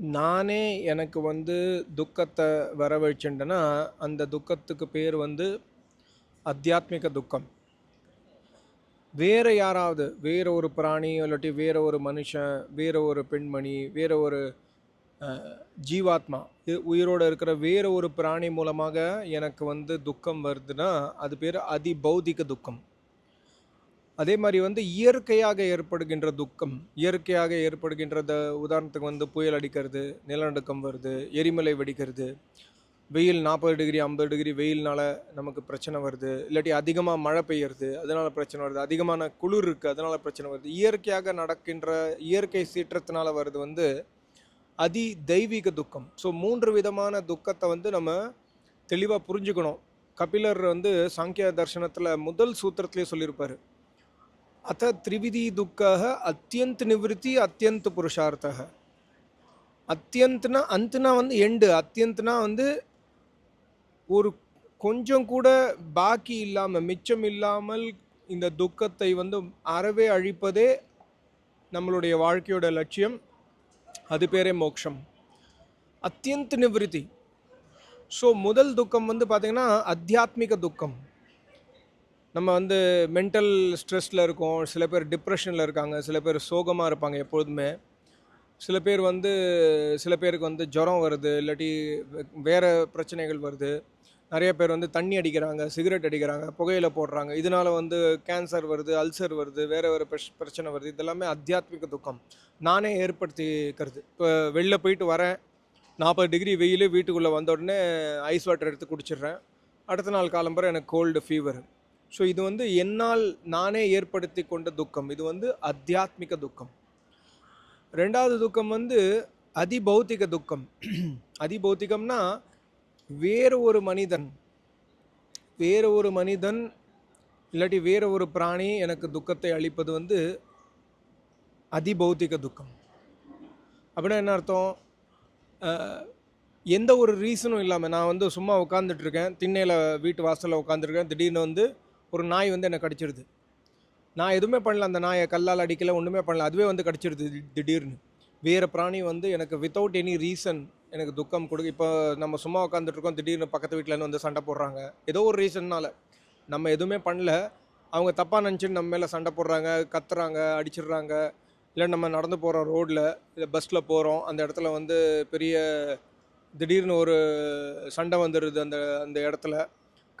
நானே எனக்கு வந்து துக்கத்தை வரவழைச்சுட்டேன்னா அந்த துக்கத்துக்கு பேர் வந்து அத்தியாத்மிக துக்கம். வேறு யாராவது வேறு ஒரு பிராணி இல்லாட்டி வேறு ஒரு மனுஷன் வேறு ஒரு பெண்மணி வேறு ஒரு ஜீவாத்மா உயிரோடு உயிரோட இருக்கிற வேறு ஒரு பிராணி மூலமாக எனக்கு வந்து துக்கம் வருதுன்னா அது பேர் அதிபௌதிக துக்கம். அதே மாதிரி வந்து இயற்கையாக ஏற்படுகின்ற துக்கம் இயற்கையாக ஏற்படுகின்றத உதாரணத்துக்கு வந்து புயல் அடிக்கிறது நிலநடுக்கம் வருது எரிமலை வெடிக்கிறது வெயில் நாற்பது டிகிரி ஐம்பது டிகிரி வெயில்னால நமக்கு பிரச்சனை வருது இல்லாட்டி அதிகமாக மழை பெய்யறது அதனால் பிரச்சனை வருது அதிகமான குளிர் இருக்குது அதனால் பிரச்சனை வருது. இயற்கையாக நடக்கின்ற இயற்கை சீற்றத்தினால வருது வந்து அதி தெய்வீக துக்கம். ஸோ மூன்று விதமான துக்கத்தை வந்து நம்ம தெளிவாக புரிஞ்சுக்கணும். கபிலர் வந்து சாங்கிய தர்சனத்தில் முதல் சூத்திரத்திலே சொல்லியிருப்பார். அத்த திரிவிதி துக்கம் அத்தியந்த நிவிருத்தி அத்தியந்த் புருஷார்த்தம் அத்தியந்த்னா அந்துனா வந்து எண்டு அத்தியந்த்னா வந்து ஒரு கொஞ்சம் கூட பாக்கி இல்லாமல் மிச்சம் இல்லாமல் இந்த துக்கத்தை வந்து அறவே அழிப்பதே நம்மளுடைய வாழ்க்கையோட லட்சியம். அது பேரே மோக்ஷம். அத்தியந்த நிவிருத்தி. ஸோ முதல் துக்கம் வந்து பார்த்திங்கன்னா அத்தியாத்மிக துக்கம். நம்ம வந்து மென்டல் ஸ்ட்ரெஸ்ஸில் இருக்கோம். சில பேர் டிப்ரெஷனில் இருக்காங்க. சில பேர் சோகமாக இருப்பாங்க எப்பொழுதுமே. சில பேர் வந்து சில பேருக்கு வந்து ஜுரம் வருது இல்லாட்டி வேறு பிரச்சனைகள் வருது. நிறைய பேர் வந்து தண்ணி அடிக்கிறாங்க சிகரெட் அடிக்கிறாங்க புகையில போடுறாங்க. இதனால வந்து கேன்சர் வருது அல்சர் வருது வேறு வேறு பிரச்சனை வருது. இதெல்லாமே அத்தியாத்மிக துக்கம். நானே ஏற்படுத்திக்கிறது. இப்போ வெளில போயிட்டு வரேன். நாற்பது டிகிரி வெயில் வீட்டுக்குள்ளே வந்த உடனே ஐஸ் வாட்டர் எடுத்து குடிச்சிடுறேன். அடுத்த நாள் காலம்பரம் எனக்கு கோல்டு ஃபீவர் ஸோ இது வந்து என்னால் நானே ஏற்படுத்தி கொண்ட துக்கம். இது வந்து அத்தியாத்மிக துக்கம். ரெண்டாவது துக்கம் வந்து அதிபௌத்திக துக்கம். அதிபௌத்திகம்னா வேறு ஒரு மனிதன் வேறு ஒரு மனிதன் இல்லாட்டி வேறு ஒரு பிராணி எனக்கு துக்கத்தை அளிப்பது வந்து அதிபௌத்திக துக்கம். அப்படின்னா என்ன அர்த்தம்? எந்த ஒரு ரீசனும் இல்லாமல் நான் வந்து சும்மா உட்காந்துட்டு இருக்கேன் திண்ணையில் வீட்டு வாசலில் உட்காந்துருக்கேன் திடீர்னு வந்து ஒரு நாய் வந்து என்னை கடிச்சிருது. நான் எதுவுமே பண்ணல அந்த நாயை கல்லால் அடிக்கல ஒன்றுமே பண்ணல. அதுவே வந்து கடிச்சிருது திடீர்னு. வேறு பிராணி வந்து எனக்கு வித்தவுட் எனி ரீசன் எனக்கு துக்கம் கொடுக்கு இப்போ நம்ம சும்மா உட்காந்துட்ருக்கோம் திடீர்னு பக்கத்து வீட்டிலேருந்து வந்து சண்டை போடுறாங்க. ஏதோ ஒரு ரீசன்னால் நம்ம எதுவுமே பண்ணல. அவங்க தப்பாக நினச்சின்னு நம்ம மேலே சண்டை போடுறாங்க கத்துறாங்க அடிச்சிடுறாங்க. இல்லை நம்ம நடந்து போகிறோம் ரோட்டில் இல்லை பஸ்ஸில் போகிறோம் அந்த இடத்துல வந்து பெரிய திடீர்னு ஒரு சண்டை வந்துடுது அந்த அந்த இடத்துல.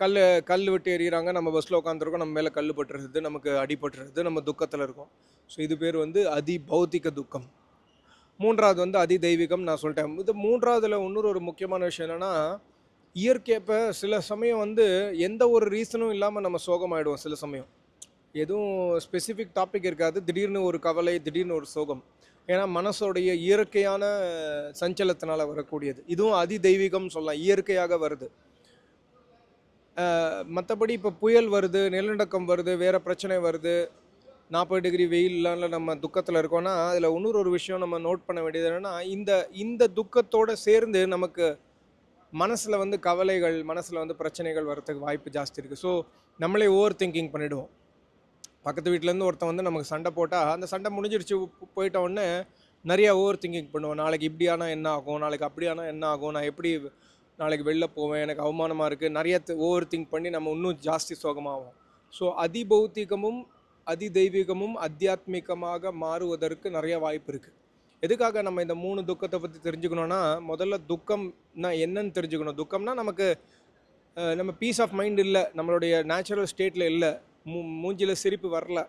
கல் கல் விட்டு எறிகிறாங்க. நம்ம பஸ்ஸில் உட்காந்துருக்கோம் நம்ம மேலே கல் பட்டுறது நமக்கு அடிபட்டுறது நம்ம துக்கத்தில் இருக்கோம். ஸோ இது பேர் வந்து அதி பௌத்திக துக்கம். மூன்றாவது வந்து அதி தெய்வீகம் நான் சொல்லிட்டேன். இது மூன்றாவதில் இன்னொரு ஒரு முக்கியமான விஷயம் என்னென்னா இயற்கை இப்போ சில சமயம் வந்து எந்த ஒரு ரீசனும் இல்லாமல் நம்ம சோகமாயிடுவோம் சில சமயம். எதுவும் ஸ்பெசிஃபிக் டாபிக் இருக்காது. திடீர்னு ஒரு கவலை திடீர்னு ஒரு சோகம். ஏன்னா மனசோடைய இயற்கையான சஞ்சலத்தினால் வரக்கூடியது. இதுவும் அதி தெய்வீகம் சொல்லலாம். இயற்கையாக வருது. மற்றபடி இப்போ புயல் வருது நிலநடுக்கம் வருது வேறு பிரச்சனை வருது. நாற்பது டிகிரி வெயில்லாம் நம்ம துக்கத்தில் இருக்கோன்னா அதில் இன்னொரு ஒரு விஷயம் நம்ம நோட் பண்ண வேண்டியது என்னென்னா இந்த இந்த துக்கத்தோடு சேர்ந்து நமக்கு மனசில் வந்து கவலைகள் மனசில் வந்து பிரச்சனைகள் வர்றதுக்கு வாய்ப்பு ஜாஸ்தி இருக்குது ஸோ நம்மளே ஓவர் திங்கிங் பண்ணிவிடுவோம் பக்கத்து வீட்டிலேருந்து ஒருத்தன் வந்து நமக்கு சண்டை போட்டால் அந்த சண்டை முடிஞ்சிருச்சு போயிட்ட உடனே நிறையா ஓவர் திங்கிங் பண்ணுவோம். நாளைக்கு இப்படி ஆனால் என்ன ஆகும்? நாளைக்கு அப்படி ஆனால் என்ன ஆகும்? நான் எப்படி நாளைக்கு வெளில போவேன் எனக்கு அவமானமாக இருக்குது நிறைய ஓவர் திங்க் பண்ணி நம்ம இன்னும் ஜாஸ்தி சோகமாகும் ஸோ அதிபௌத்திகமும் அதிதெய்வீகமும் அத்தியாத்மிகமாக மாறுவதற்கு நிறைய வாய்ப்பு இருக்குது எதுக்காக நம்ம இந்த மூணு துக்கத்தை பற்றி தெரிஞ்சுக்கணும்னா முதல்ல துக்கம்னா என்னன்னு தெரிஞ்சுக்கணும். துக்கம்னா நமக்கு நம்ம பீஸ் ஆஃப் மைண்ட் இல்லை நம்மளுடைய நேச்சுரல் ஸ்டேட்டில் இல்லை மூ மூஞ்சியில் சிரிப்பு வரல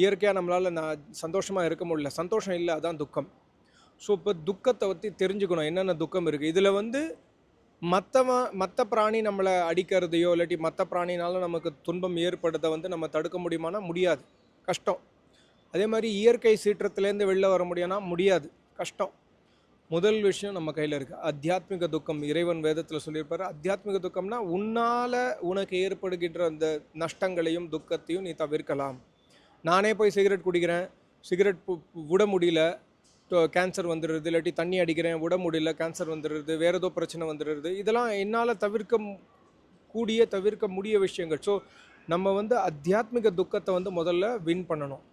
இயற்கையாக நம்மளால் நான் சந்தோஷமாக இருக்க முடியல. சந்தோஷம் இல்லை அதான் துக்கம். ஸோ இப்போ துக்கத்தை பற்றி தெரிஞ்சுக்கணும். என்னென்ன துக்கம் இருக்குது இதில் வந்து மற்றவன் மற்ற பிராணி நம்மளை அடிக்கிறதையோ இல்லாட்டி மற்ற பிராணினால நமக்கு துன்பம் ஏற்படுறதை வந்து நம்ம தடுக்க முடியுமானா முடியாது. கஷ்டம். அதே மாதிரி இயற்கை சீற்றத்துலேருந்து வெளில வர முடியும்னா முடியாது. கஷ்டம். முதல் விஷயம் நம்ம கையில் இருக்குது அத்தியாத்மிக துக்கம். இறைவன் வேதத்தில் சொல்லியிருப்பாரு. அத்தியாத்மிக துக்கம்னா உன்னால் உனக்கு ஏற்படுகின்ற அந்த நஷ்டங்களையும் துக்கத்தையும் நீ தவிர்க்கலாம். நானே போய் சிகரெட் குடிக்கிறேன். சிகரெட் விட முடியல. கேன்சர் வந்துடுறது இல்லாட்டி தண்ணி அடிக்கிறேன் விட முடியல கேன்சர் வந்துடுறது வேறு ஏதோ பிரச்சனை வந்துடுறது இதெல்லாம் என்னால் தவிர்க்க கூடிய தவிர்க்க முடிய விஷயங்கள். ஸோ நம்ம வந்து அத்தியாத்மிக துக்கத்தை வந்து முதல்ல வின் பண்ணணும்.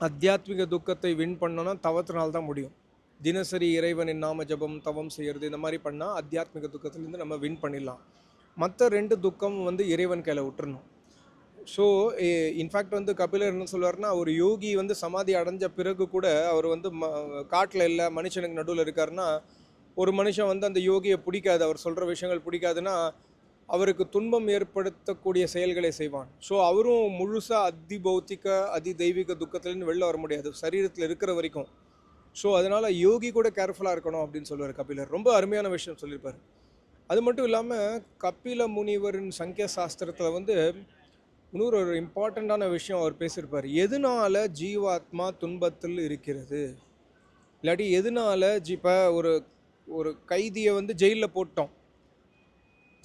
அத்தியாத்மிக துக்கத்தை வின் பண்ணோன்னா தவத்தினால் தான் முடியும். தினசரி இறைவனின் நாம ஜபம் தவம் செய்கிறது இந்த மாதிரி பண்ணால் அத்தியாத்மிக துக்கத்துலேருந்து நம்ம வின் பண்ணிடலாம். மற்ற ரெண்டு துக்கம் வந்து இறைவன் கையில் விட்டுறணும். ஸோ இன்ஃபேக்ட் eh, வந்து கபிலர் என்ன சொல்லுவார்னா ஒரு யோகி வந்து சமாதி அடைஞ்ச பிறகு கூட அவர் வந்து ம காட்டில் இல்லை மனுஷனுக்கு நடுவில் இருக்காருன்னா ஒரு மனுஷன் வந்து அந்த யோகியை பிடிக்காது அவர் சொல்கிற விஷயங்கள் பிடிக்காதுன்னா அவருக்கு துன்பம் ஏற்படுத்தக்கூடிய செயல்களை செய்வான். ஸோ அவரும் முழுசாக அதி பௌத்திக அதி தெய்வீக துக்கத்துலேருந்து வெளில வர முடியாது. சரீரத்தில் இருக்கிற வரைக்கும். ஸோ அதனால் யோகி கூட கேர்ஃபுல்லாக இருக்கணும் அப்படின்னு சொல்லுவார் கபிலர். ரொம்ப அருமையான விஷயம் சொல்லியிருப்பார் அது மட்டும் இல்லாமல் கபில முனிவரின் சங்கிய சாஸ்திரத்தில் வந்து இன்னொரு ஒரு இம்பார்ட்டண்ட்டான விஷயம் அவர் பேசியிருப்பார். எதனால ஜீவாத்மா துன்பத்தில் இருக்கிறது? இல்லாட்டி எதனால ஜி இப்போ ஒரு ஒரு கைதியை வந்து ஜெயிலில் போட்டோம்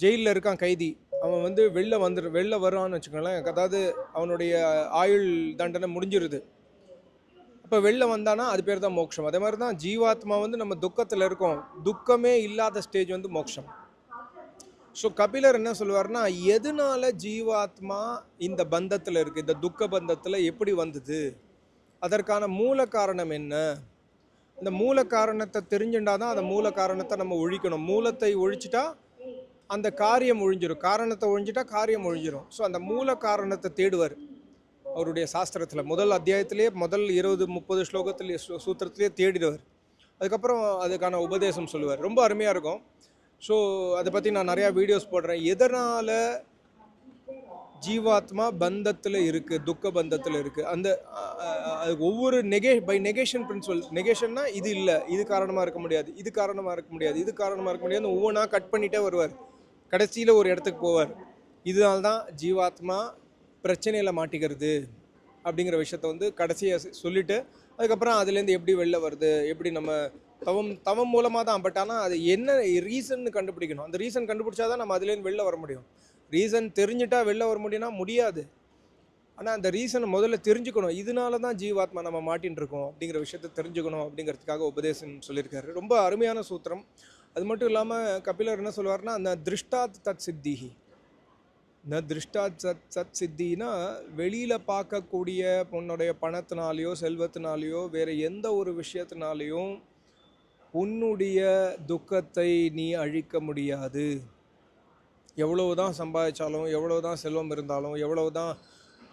ஜெயிலில் இருக்கான் கைதி. அவன் வந்து வெளில வந்துடு வெளில வரான்னு வச்சுக்கோங்களேன். அதாவது அவனுடைய ஆயுள் தண்டனை முடிஞ்சிருது. அப்போ வெளில வந்தானா அது பேர் தான் மோட்சம். அதே மாதிரி தான் ஜீவாத்மா வந்து நம்ம துக்கத்தில் இருக்கோம். துக்கமே இல்லாத ஸ்டேஜ் வந்து மோட்சம். ஸோ கபிலர் என்ன சொல்லுவார்னா எதனால ஜீவாத்மா இந்த பந்தத்தில் இருக்குது இந்த துக்க பந்தத்தில் எப்படி வந்தது? அதற்கான மூல காரணம் என்ன? இந்த மூல காரணத்தை தெரிஞ்சுட்டா தான் அந்த மூல காரணத்தை நம்ம ஒழிக்கணும். மூலத்தை ஒழிச்சிட்டா அந்த காரியம் ஒழிஞ்சிடும் காரணத்தை ஒழிஞ்சிட்டா காரியம் ஒழிஞ்சிடும் ஸோ அந்த மூல காரணத்தை தேடுவார் அவருடைய சாஸ்திரத்தில். முதல் அத்தியாயத்திலேயே முதல் இருபது முப்பது ஸ்லோகத்திலே சூத்திரத்திலேயே தேடிடுவார். அதுக்கப்புறம் அதுக்கான உபதேசம் சொல்லுவார். ரொம்ப அருமையாக இருக்கும். ஸோ அதை பற்றி நான் நிறையா வீடியோஸ் போடுறேன். எதனால் ஜீவாத்மா பந்தத்தில் இருக்குது துக்க பந்தத்தில் இருக்குது அந்த அது ஒவ்வொரு நெகே பை நெகேஷன் பிரின்சிபல் நெகேஷன்னா இது இல்லை. இது காரணமாக இருக்க முடியாது இது காரணமாக இருக்க முடியாது இது காரணமாக இருக்க முடியாது. ஒவ்வொன்றா கட் பண்ணிட்டே வருவார். கடைசியில் ஒரு இடத்துக்கு போவார். இதனால தான் ஜீவாத்மா பிரச்சனையில் மாட்டிக்கிறது அப்படிங்கிற விஷயத்த வந்து கடைசியாக சொல்லிவிட்டு அதுக்கப்புறம் அதுலேருந்து எப்படி வெளில வருது எப்படி நம்ம தவம் தவம் மூலமாக தான். பட் ஆனால் அது என்ன ரீசன் கண்டுபிடிக்கணும். அந்த ரீசன் கண்டுபிடிச்சா தான் நம்ம அதுலேருந்து வெளில வர முடியும். ரீசன் தெரிஞ்சுட்டா வெளில வர முடியும்னா முடியாது. ஆனால் அந்த ரீசனை முதல்ல தெரிஞ்சுக்கணும். இதனால தான் ஜீவாத்மா நம்ம மாட்டின்னு இருக்கோம் அப்படிங்கிற விஷயத்த தெரிஞ்சுக்கணும் அப்படிங்கிறதுக்காக உபதேசம் சொல்லியிருக்காரு. ரொம்ப அருமையான சூத்திரம். அது மட்டும் இல்லாமல் கபிலர் என்ன சொல்லுவார்னா அந்த திருஷ்டாத் தத் சித்திஹி. இந்த திருஷ்டா சத் சத் சித்தினா வெளியில் பார்க்கக்கூடிய உன்னுடைய பணத்தினாலேயோ செல்வத்தினாலேயோ வேறு எந்த ஒரு விஷயத்தினாலேயும் உன்னுடைய துக்கத்தை நீ அழிக்க முடியாது. எவ்வளவு தான் சம்பாதிச்சாலும் எவ்வளவு தான் செல்வம் இருந்தாலும் எவ்வளவு தான்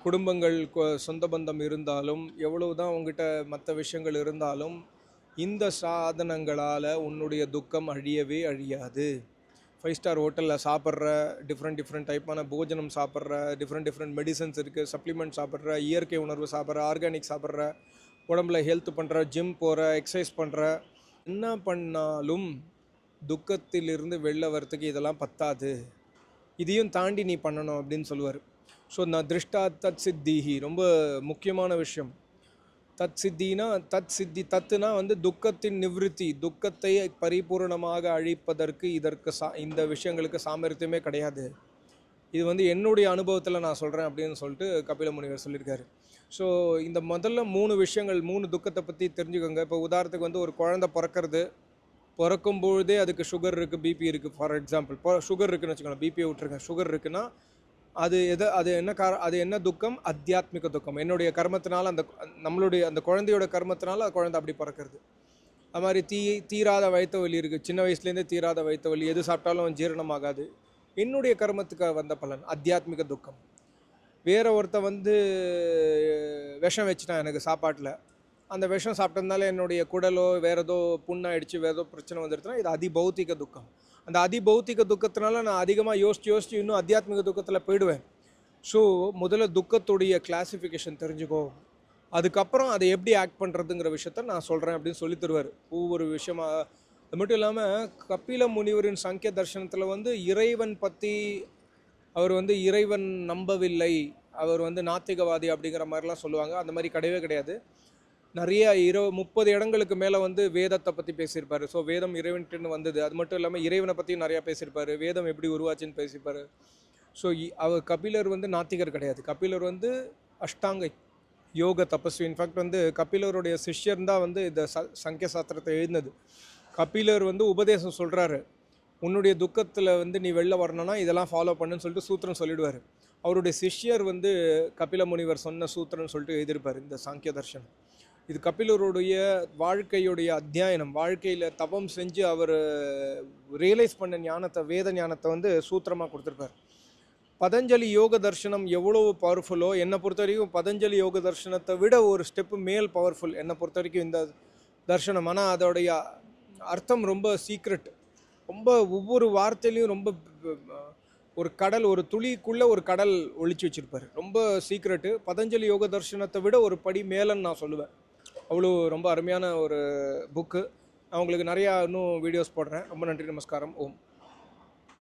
குடும்பங்கள் கொ- சொந்த பந்தம் இருந்தாலும் எவ்வளவு தான் உங்ககிட்ட மற்ற விஷயங்கள் இருந்தாலும் இந்த சாதனங்களால் உன்னுடைய துக்கம் அழியவே அழியாது. ஃபைவ் ஸ்டார் ஹோட்டலில் சாப்பிட்ற டிஃப்ரெண்ட் டிஃப்ரெண்ட் டைப்பான போஜனம் சாப்பிட்ற டிஃப்ரெண்ட் டிஃப்ரெண்ட் மெடிசன்ஸ் இருக்குது சப்ளிமெண்ட் சாப்பிட்ற இயற்கை உணர்வு சாப்பிட்ற ஆர்கானிக் சாப்பிட்ற உடம்புல ஹெல்த் பண்ணுற ஜிம் போகிற எக்ஸசைஸ் பண்ணுற என்ன பண்ணாலும் துக்கத்திலிருந்து வெளில வரத்துக்கு இதெல்லாம் பத்தாது. இதையும் தாண்டி நீ பண்ணணும் அப்படின்னு சொல்லுவார். ஸோ நான் திருஷ்டா தத் சித்திஹி. ரொம்ப முக்கியமான விஷயம். தத் சித்தினா தத் சித்தி தத்துனா வந்து துக்கத்தின் நிவிருத்தி. துக்கத்தை பரிபூரணமாக அழிப்பதற்கு இதற்கு சா இந்த விஷயங்களுக்கு சாமர்த்தியமே கிடையாது. இது வந்து என்னுடைய அனுபவத்தில் நான் சொல்கிறேன் அப்படின்னு சொல்லிட்டு கபில முனிவர் சொல்லியிருக்காரு. ஸோ இந்த முதல்ல மூணு விஷயங்கள் மூணு துக்கத்தை பற்றி தெரிஞ்சுக்கோங்க. இப்போ உதாரணத்துக்கு வந்து ஒரு குழந்தை பிறக்கிறது பிறக்கும் பொழுதே அதுக்கு சுகர் இருக்குது பிபி இருக்குது ஃபார் எக்ஸாம்பிள் சுகர் இருக்குன்னு வச்சுக்கோங்க பிபியை விட்டுருங்க. சுகர் இருக்குன்னா அது எதை அது என்ன கார அது என்ன துக்கம்? அத்தியாத்மிக துக்கம். என்னுடைய கர்மத்தினால அந்த நம்மளுடைய அந்த குழந்தையோட கர்மத்தினால அந்த குழந்தை அப்படி பிறக்கிறது. அது மாதிரி தீ தீராத வயிற்று வலி இருக்குது சின்ன வயசுலேருந்தே தீராத வயிற்று வலி. எது சாப்பிட்டாலும் ஜீரணமாகாது. என்னுடைய கர்மத்துக்கு வந்த பலன் அத்தியாத்மிக துக்கம். வேற ஒருத்தன் வந்து விஷம் வச்சுட்டான் எனக்கு சாப்பாட்டில். அந்த விஷம் சாப்பிட்டதுனால என்னுடைய குடலோ வேறு ஏதோ புண்ணாயிடுச்சு வேறு ஏதோ பிரச்சனை வந்துடுச்சுன்னா இது அதிபௌத்திக துக்கம். அந்த அதிபௌத்திக துக்கத்தினால நான் அதிகமாக யோசிச்சு யோசிச்சு இன்னும் அத்தியாத்மிக துக்கத்தில் போயிடுவேன். ஸோ முதல்ல துக்கத்துடைய கிளாசிஃபிகேஷன் தெரிஞ்சுக்கோ. அதுக்கப்புறம் அதை எப்படி ஆக்ட் பண்ணுறதுங்கிற விஷயத்த நான் சொல்கிறேன் அப்படின்னு சொல்லி தருவார். ஒவ்வொரு விஷயமாக அது மட்டும் இல்லாமல் கபில முனிவரின் சங்கிய தர்சனத்தில் வந்து இறைவன் பற்றி அவர் வந்து இறைவன் நம்பவில்லை. அவர் வந்து நாத்திகவாதி அப்படிங்கிற மாதிரிலாம் சொல்லுவாங்க. அந்த மாதிரி கிடையவே கிடையாது. நிறைய இரு முப்பது இடங்களுக்கு மேலே வந்து வேதத்தை பற்றி பேசியிருப்பார். ஸோ வேதம் இறைவன்ட்டுன்னு வந்தது. அது மட்டும் இல்லாமல் இறைவனை பற்றியும் நிறையா பேசியிருப்பாரு. வேதம் எப்படி உருவாச்சுன்னு பேசியிருப்பார். ஸோ அவர் கபிலர் வந்து நாத்திகர் கிடையாது. கபிலர் வந்து அஷ்டாங்க யோக தபஸ்வி. இன்ஃபேக்ட் வந்து கபிலருடைய சிஷ்யர் தான் வந்து இந்த ச சங்கிய சாஸ்திரத்தை எழுந்தது கபிலர் வந்து உபதேசம் சொல்கிறாரு உன்னுடைய துக்கத்தில் வந்து நீ வெளில வரணும்னா இதெல்லாம் ஃபாலோ பண்ணுன்னு சொல்லிட்டு சூத்திரம் சொல்லிடுவார். அவருடைய சிஷ்யர் வந்து கபில முனிவர் சொன்ன சூத்திரம்னு சொல்லிட்டு எழுதியிருப்பார் இந்த சாங்கிய தர்ஷனம். இது கபிலருடைய வாழ்க்கையுடைய அத்தியாயனம். வாழ்க்கையில் தவம் செஞ்சு அவர் ரியலைஸ் பண்ண ஞானத்தை வேத ஞானத்தை வந்து சூத்திரமாக கொடுத்துருப்பார். பதஞ்சலி யோக தர்ஷனம் எவ்வளவு பவர்ஃபுல்லோ என்னை பொறுத்த வரைக்கும் பதஞ்சலி யோக தர்ஷனத்தை விட ஒரு ஸ்டெப்பு மேல் பவர்ஃபுல் என்னை பொறுத்த வரைக்கும் இந்த தர்ஷனம். ஆனால் அதோடைய அர்த்தம் ரொம்ப சீக்ரெட் ரொம்ப ஒவ்வொரு வார்த்தையிலையும் ரொம்ப ஒரு கடல் ஒரு துளிக்குள்ளே ஒரு கடல் ஒழிச்சு வச்சுருப்பார். ரொம்ப சீக்ரெட்டு பதஞ்சலி யோக தர்ஷனத்தை விட ஒரு படி மேலன்னு நான் சொல்லுவேன். அவ்வளோ ரொம்ப அருமையான ஒரு புக்கு நான் உங்களுக்கு நிறையா இன்னும் வீடியோஸ் போடுறேன். ரொம்ப நன்றி நமஸ்காரம். ஓம்.